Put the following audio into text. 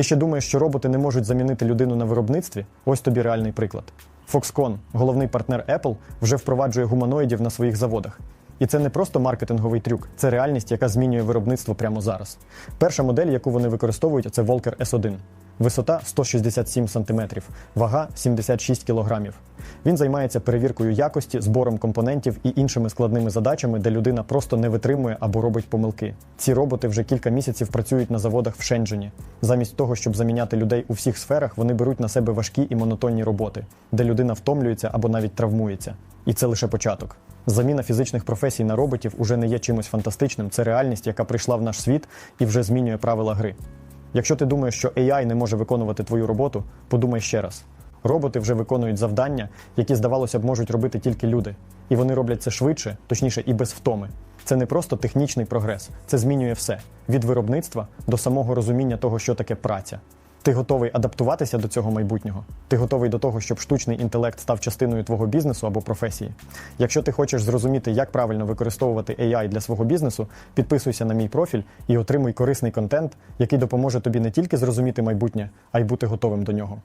Ти ще думаєш, що роботи не можуть замінити людину на виробництві? Ось тобі реальний приклад. Foxconn, головний партнер Apple, вже впроваджує гуманоїдів на своїх заводах. І це не просто маркетинговий трюк, це реальність, яка змінює виробництво прямо зараз. Перша модель, яку вони використовують, це Volker S1. Висота 167 см, вага 76 кг. Він займається перевіркою якості, збором компонентів і іншими складними задачами, де людина просто не витримує або робить помилки. Ці роботи вже кілька місяців працюють на заводах в Шенджені. Замість того, щоб заміняти людей у всіх сферах, вони беруть на себе важкі і монотонні роботи, де людина втомлюється або навіть травмується. І це лише початок. Заміна фізичних професій на роботів уже не є чимось фантастичним. Це реальність, яка прийшла в наш світ і вже змінює правила гри. Якщо ти думаєш, що AI не може виконувати твою роботу, подумай ще раз. Роботи вже виконують завдання, які, здавалося б, можуть робити тільки люди. І вони роблять це швидше, точніше, і без втоми. Це не просто технічний прогрес, це змінює все від виробництва до самого розуміння того, що таке праця. Ти готовий адаптуватися до цього майбутнього? Ти готовий до того, щоб штучний інтелект став частиною твого бізнесу або професії? Якщо ти хочеш зрозуміти, як правильно використовувати AI для свого бізнесу, підписуйся на мій профіль і отримуй корисний контент, який допоможе тобі не тільки зрозуміти майбутнє, а й бути готовим до нього.